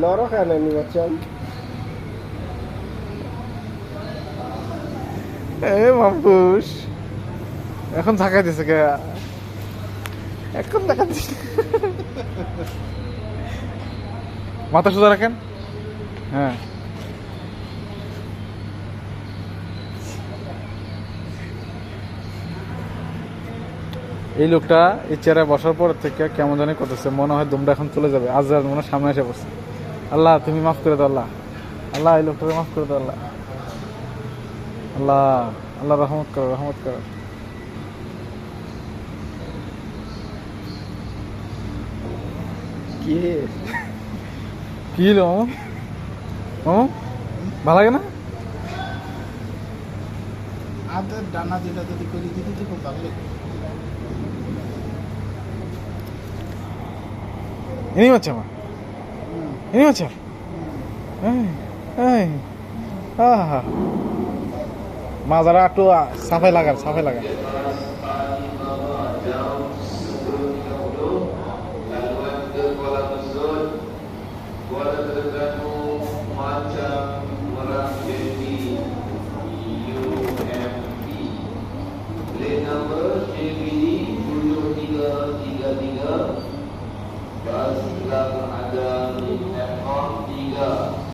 লড়ো কেন নি বাচ্চা মামুস এখন থাকাই দিছে কে এখন দেখা দিচ্ছে মাথা সোজা রাখেন হ্যাঁ এই লোকটা এই চেয়ারে বসার পর থেকে কেমন জানি করতেছে, মনে হয় দুমটা এখন চলে যাবে, আজ মনে হয় সামনে এসে পড়ছে। আল্লাহ, তুমি মাফ করে দাও আল্লাহ। আল্লাহ, এই লোকটাকে মাফ করে দাও আল্লাহ। আল্লাহ আল্লাহ রহমত করো রহমত করো। কি মামু? ভালো লাগে না? আদের ডানা যেটা যদি করি, দিদি খুব ভালো লাগে। ইনি হচ্ছে আমার ইনি হচ্ছে এই এই আহা মাজারা একটু সাফাই লাগান সাফাই লাগান ولا تزول ولا تزال مانجا dalam keadaan ekor tiga